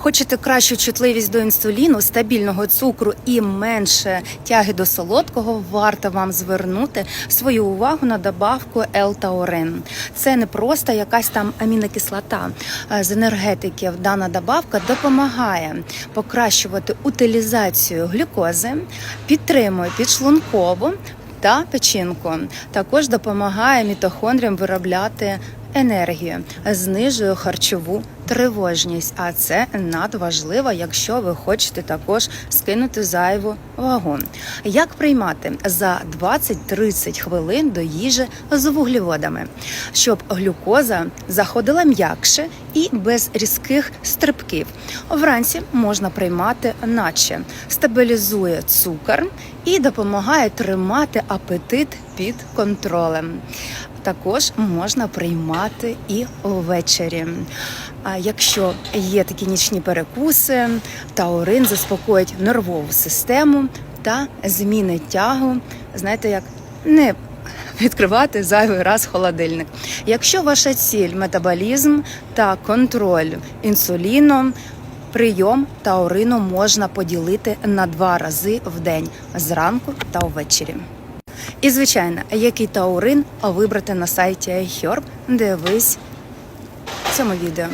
Хочете кращу чутливість до інсуліну, стабільного цукру і менше тяги до солодкого, варто вам звернути свою увагу на добавку L-таурин. Це не просто якась там амінокислота Е, з енергетиків. Дана добавка допомагає покращувати утилізацію глюкози, підтримує підшлункову та печінку. Також допомагає мітохондріям виробляти енергію, знижує харчову тривожність. А це надважливо, якщо ви хочете також скинути зайву вагу. Як приймати за 20-30 хвилин до їжі з вуглеводами, щоб глюкоза заходила м'якше і без різких стрибків. Вранці можна приймати, наче стабілізує цукор і допомагає тримати апетит під контролем. Також можна приймати і ввечері. А якщо є такі нічні перекуси, таурин заспокоїть нервову систему та змінить тягу. Знаєте, як не відкривати зайвий раз холодильник. Якщо ваша ціль метаболізм та контроль інсуліном, прийом таурину можна поділити на два рази в день зранку та ввечері. І звичайно, який таурин вибрати на сайті iHerb, дивись в цьому відео.